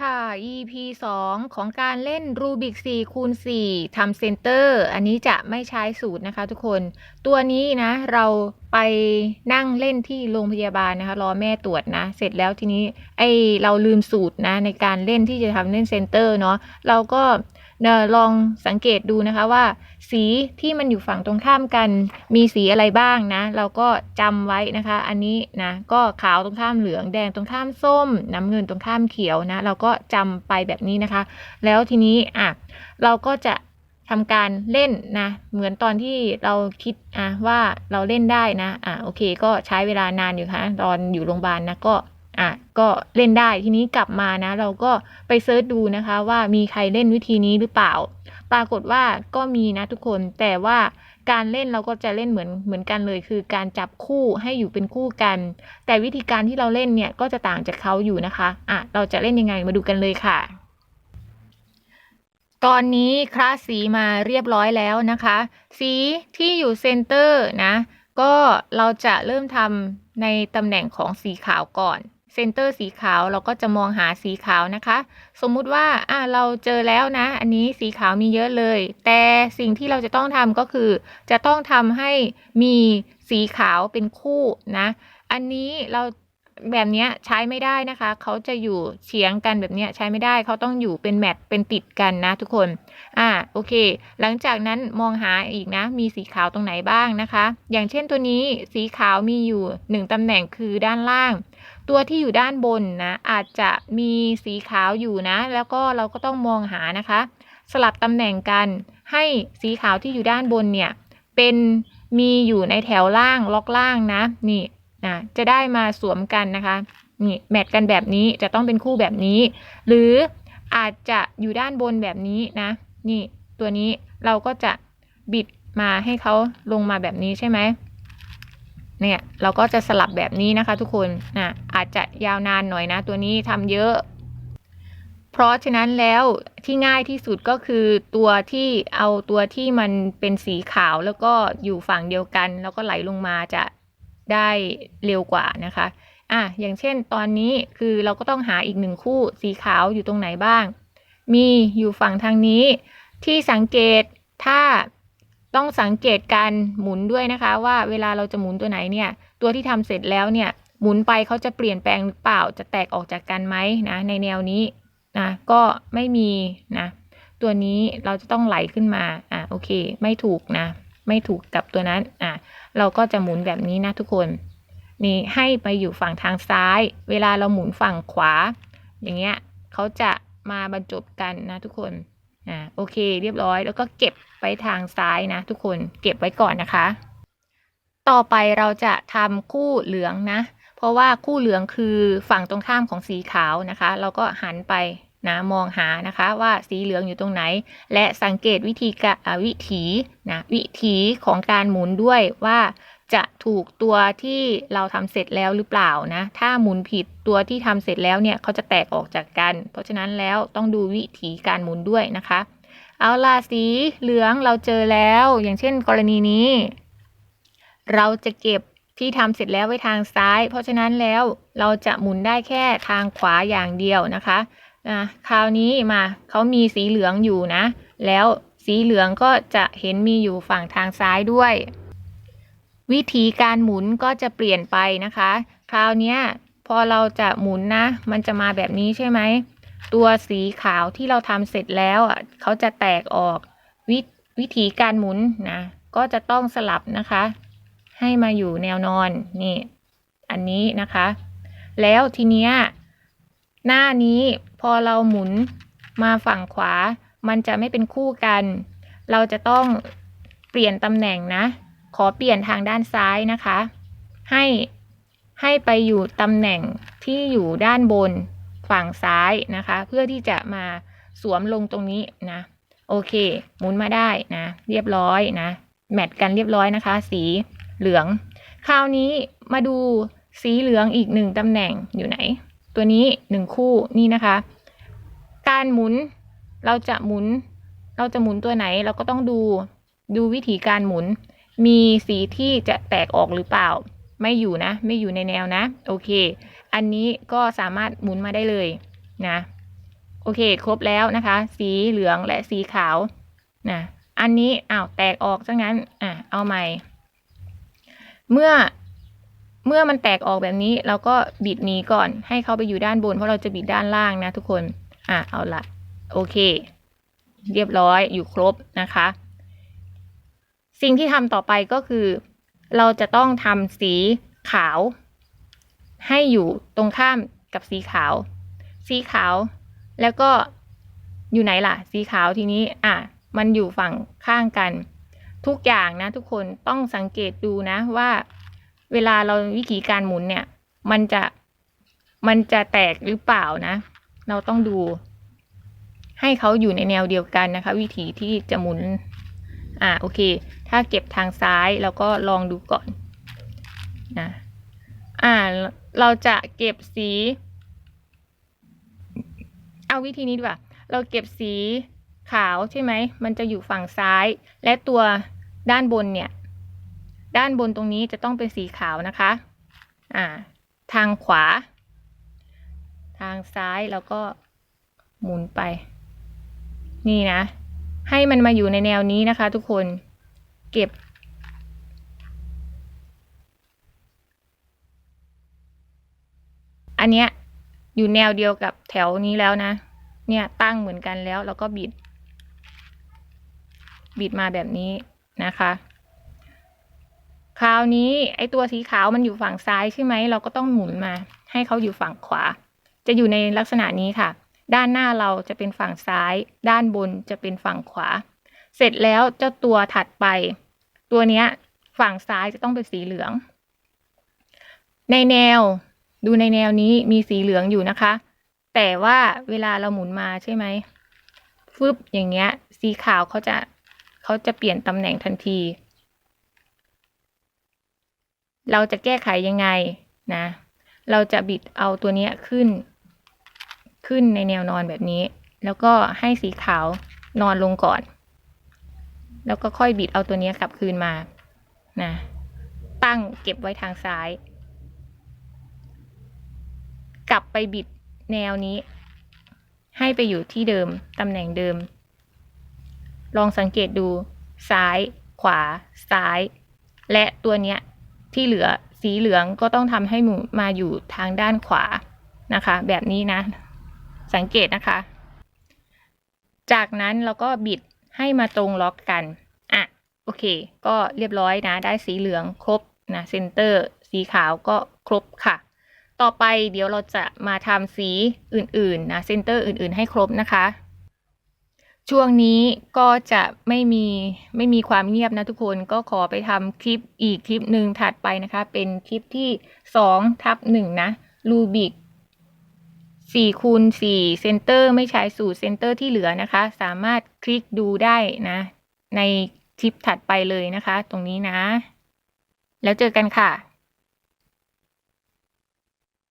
ค่ะ EP 2 ของการเล่นรูบิก4คูณ4ทำเซนเตอร์ อันนี้จะไม่ใช้สูตรนะคะทุกคน ตัวนี้นะเราไปนั่งเล่นที่โรงพยาบาลนะคะ รอแม่ตรวจนะ เสร็จแล้วทีนี้ ไอเราลืมสูตรนะ ในการเล่นที่จะทำเล่นเซนเตอร์เนาะเราก็ลองสังเกตดูนะคะว่า สีที่มันอยู่ฝั่งตรงข้ามกัน มีสีอะไรบ้างนะ เราก็จำไว้นะคะ อันนี้นะก็ขาวตรงข้ามเหลืองแดงตรงข้ามส้ม น้ำเงินตรงข้ามเขียวนะ เราก็จำไปแบบนี้นะคะ แล้วทีนี้อะเราก็จะ ทำการเล่นนะ เหมือนตอนที่เราคิดอะว่าเราเล่นได้นะอะโอเค ก็ใช้เวลานานอยู่ค่ะตอนอยู่โรงพยาบาลนะก็อะก็เล่นได้ทีนี้กลับมานะ เราก็ไปเซิร์ชดูนะคะ ว่ามีใครเล่นวิธีนี้หรือเปล่า ปรากฏว่าก็มีนะทุกคนแต่ว่าการเล่นเราก็จะเล่นเหมือนเหมือนกันเลย คือการจับคู่ให้อยู่เป็นคู่กัน แต่วิธีการที่เราเล่นเนี่ยก็จะต่างจากเขาอยู่นะคะอะเราจะเล่นยังไงมาดูกันเลยค่ะ ตอนนี้คลาสสีมาเรียบร้อยแล้วนะคะ สีที่อยู่เซนเตอร์นะ ก็เราจะเริ่มทำในตำแหน่งของสีขาวก่อนเซนเตอร์สีขาวเราก็จะมองหาสีขาวนะคะ สมมุติว่าอ่าเราเจอแล้วนะ อันนี้สีขาวมีเยอะเลย แต่สิ่งที่เราจะต้องทำก็คือ จะต้องทำให้มีสีขาวเป็นคู่นะ อันนี้เรา แบบนี้ใช้ไม่ได้นะคะ เขาจะอยู่เฉียงกันแบบนี้ใช้ไม่ได้ เขาต้องอยู่เป็นแมทเป็นติดกันนะทุกคน อ่า โอเค หลังจากนั้นมองหาอีกนะ มีสีขาวตรงไหนบ้างนะคะ อย่างเช่นตัวนี้สีขาวมีอยู่หนึ่งตำแหน่งคือด้านล่าง ตัวที่อยู่ด้านบนนะ อาจจะมีสีขาวอยู่นะ แล้วก็เราก็ต้องมองหานะคะ สลับตำแหน่งกัน ให้สีขาวที่อยู่ด้านบนเนี่ย เป็นมีอยู่ในแถวล่างล็อกล่างนะ นี่ นะจะได้มาสวมกันนะคะนี่แมทกันแบบนี้จะต้องเป็นคู่แบบนี้ หรืออาจจะอยู่ด้านบนแบบนี้นะนี่ตัวนี้เราก็จะบิดมาให้เขาลงมาแบบนี้ใช่ไหมเนี่ยเราก็จะสลับแบบนี้นะคะทุกคนนะอาจจะยาวนานหน่อยนะ ตัวนี้ทำเยอะ เพราะฉะนั้นแล้วที่ง่ายที่สุดก็คือตัวที่เอาตัวที่มันเป็นสีขาวแล้วก็อยู่ฝั่งเดียวกัน แล้วก็ไหลลงมาจะ ได้เร็วกว่านะคะอะอย่างเช่นตอนนี้คือเราก็ต้องหาอีกหนึ่งคู่สีขาวอยู่ตรงไหนบ้าง มีอยู่ฝั่งทางนี้ ที่สังเกตถ้าต้องสังเกตการหมุนด้วยนะคะ ว่าเวลาเราจะหมุนตัวไหนเนี่ยตัวที่ทำเสร็จแล้วเนี่ยหมุนไปเขาจะเปลี่ยนแปลงหรือเปล่าจะแตกออกจากกันไหมนะในแนวนี้นะก็ไม่มีนะตัวนี้เราจะต้องไหลขึ้นมาอะโอเค ไม่ถูกนะ ไม่ถูกกับตัวนั้นอะ เราก็จะหมุนแบบนี้นะทุกคน นี่ให้ไปอยู่ฝั่งทางซ้าย เวลาเราหมุนฝั่งขวา อย่างเงี้ยเขาจะมาบรรจบกันนะทุกคนอ่าโอเค เรียบร้อย แล้วก็เก็บไปทางซ้ายนะทุกคน เก็บไว้ก่อนนะคะ ต่อไปเราจะทำคู่เหลืองนะ เพราะว่าคู่เหลืองคือฝั่งตรงข้ามของสีขาวนะคะ เราก็หันไป นะมองหานะคะว่าสีเหลืองอยู่ตรงไหน และสังเกตวิธีกะอ่าวิถีนะวิถีของการหมุนด้วยว่าจะถูกตัวที่เราทำเสร็จแล้วหรือเปล่านะถ้าหมุนผิดตัวที่ทำเสร็จแล้วเนี่ยเขาจะแตกออกจากกัน เพราะฉะนั้นแล้วต้องดูวิถีการหมุนด้วยนะคะ เอาล่ะสีเหลืองเราเจอแล้ว อย่างเช่น กรณีนี้ เราจะเก็บที่ทำเสร็จแล้วไว้ทางซ้าย เพราะฉะนั้นแล้วเราจะหมุนได้แค่ทางขวาอย่างเดียวนะคะ นะคราวนี้มาเขามีสีเหลืองอยู่นะ แล้วสีเหลืองก็จะเห็นมีอยู่ฝั่งทางซ้ายด้วย วิธีการหมุนก็จะเปลี่ยนไปนะคะ คราวนี้พอเราจะหมุนนะ มันจะมาแบบนี้ใช่ไหมตัวสีขาวที่เราทำเสร็จแล้วอะเขาจะแตกออกววิธีการหมุนนะก็จะต้องสลับนะคะ ให้มาอยู่แนวนอนนี่ อันนี้นะคะ แล้วทีเนี้ยหน้านี้ พอเราหมุนมาฝั่งขวา มันจะไม่เป็นคู่กัน เราจะต้องเปลี่ยนตำแหน่งนะ ขอเปลี่ยนทางด้านซ้ายนะคะ ให้ให้ไปอยู่ตำแหน่งที่อยู่ด้านบนฝั่งซ้ายนะคะ เพื่อที่จะมาสวมลงตรงนี้นะ โอเค หมุนมาได้นะ เรียบร้อยนะ แมทกันเรียบร้อยนะคะ สีเหลือง คราวนี้มาดูสีเหลืองอีกหนึ่งตำแหน่งอยู่ไหน ตัวนี้หนึ่งคู่นี่นะคะ การหมุนเราจะหมุน เราจะหมุนตัวไหนเราก็ต้องดูดูวิธีการหมุน มีสีที่จะแตกออกหรือเปล่า ไม่อยู่นะ ไม่อยู่ในแนวนะ โอเค อันนี้ก็สามารถหมุนมาได้เลยนะ โอเค ครบแล้วนะคะ สีเหลืองและสีขาวนะอันนี้อ้าวแตกออกซะงั้นอะเอาใหม่ เมื่อ เมื่อมันแตกออกแบบนี้เราก็บิดหนีก่อน ให้เขาไปอยู่ด้านบน เพราะเราจะบิดด้านล่างนะทุกคน อะเอาละโอเค เรียบร้อยอยู่ครบนะคะ สิ่งที่ทำต่อไปก็คือ เราจะต้องทำสีขาว ให้อยู่ตรงข้ามกับสีขาว สีขาว แล้วก็อยู่ไหนล่ะ สีขาวทีนี้ อะ มันอยู่ฝั่งข้างกัน ทุกอย่างนะทุกคนต้องสังเกตดูนะว่า เวลาเราวิธีการหมุนเนี่ย มันจะมันจะแตกหรือเปล่านะ เราต้องดู ให้เขาอยู่ในแนวเดียวกันนะคะ วิธีที่จะหมุน อ่าโอเค ถ้าเก็บทางซ้ายเราก็ลองดูก่อนนะอ่าเราจะเก็บสี เอาวิธีนี้ดีกว่า เราเก็บสีขาวใช่ไหม มันจะอยู่ฝั่งซ้าย และตัวด้านบนเนี่ย ด้านบนตรงนี้จะต้องเป็นสีขาวนะคะอ่าทางขวา ทางซ้ายแล้วก็หมุนไป นี่นะ ให้มันมาอยู่ในแนวนี้นะคะ ทุกคนเก็บ อันเนี้ยอยู่แนวเดียวกับแถวนี้แล้วนะ เนี่ยตั้งเหมือนกันแล้วแล้วก็บิด บิดมาแบบนี้นะคะ คราวนี้ไอตัวสีขาวมันอยู่ฝั่งซ้ายใช่ไหม เราก็ต้องหมุนมา ให้เขาอยู่ฝั่งขวา จะอยู่ในลักษณะนี้ค่ะ ด้านหน้าเราจะเป็นฝั่งซ้าย ด้านบนจะเป็นฝั่งขวา เสร็จแล้วเจ้าตัวถัดไป ตัวเนี้ยฝั่งซ้ายจะต้องเป็นสีเหลือง ในแนวดูในแนวนี้มีสีเหลืองอยู่นะคะ แต่ว่าเวลาเราหมุนมาใช่ไหมฟึบอย่างเงี้ย สีขาวเขาจะเขาจะเปลี่ยนตำแหน่งทันที เราจะแก้ไขยังไงนะ เราจะบิดเอาตัวนี้ขึ้น ขึ้นในแนวนอนแบบนี้ แล้วก็ให้สีขาวนอนลงก่อน แล้วก็ค่อยบิดเอาตัวนี้กลับคืนมานะตั้งเก็บไว้ทางซ้าย กลับไปบิดแนวนี้ ให้ไปอยู่ที่เดิม ตำแหน่งเดิม ลองสังเกตดูซ้าย ขวา ซ้าย และตัวเนี้ย ที่เหลือสีเหลืองก็ต้องทำให้หมูมาอยู่ทางด้านขวานะคะ แบบนี้นะ สังเกตนะคะ จากนั้นเราก็บิดให้มาตรงล็อกกันอะโอเค ก็เรียบร้อยนะ ได้สีเหลืองครบนะเซนเตอร์ สีขาวก็ครบค่ะ ต่อไปเดี๋ยวเราจะมาทำสีอื่นๆนะเซนเตอร์อื่นๆให้ครบนะคะ ช่วงนี้ก็จะไม่มีไม่มีความเงียบนะทุกคนก็ขอไปทำคลิปอีกคลิปหนึ่งถัดไปนะคะ เป็นคลิปที่สองทับหนึ่งนะรูบิกสี่คูณสี่เซนเตอร์ไม่ใช้สูตรเซนเตอร์ที่เหลือนะคะ สามารถคลิกดูได้นะ ในคลิปถัดไปเลยนะคะ ตรงนี้นะ แล้วเจอกันค่ะ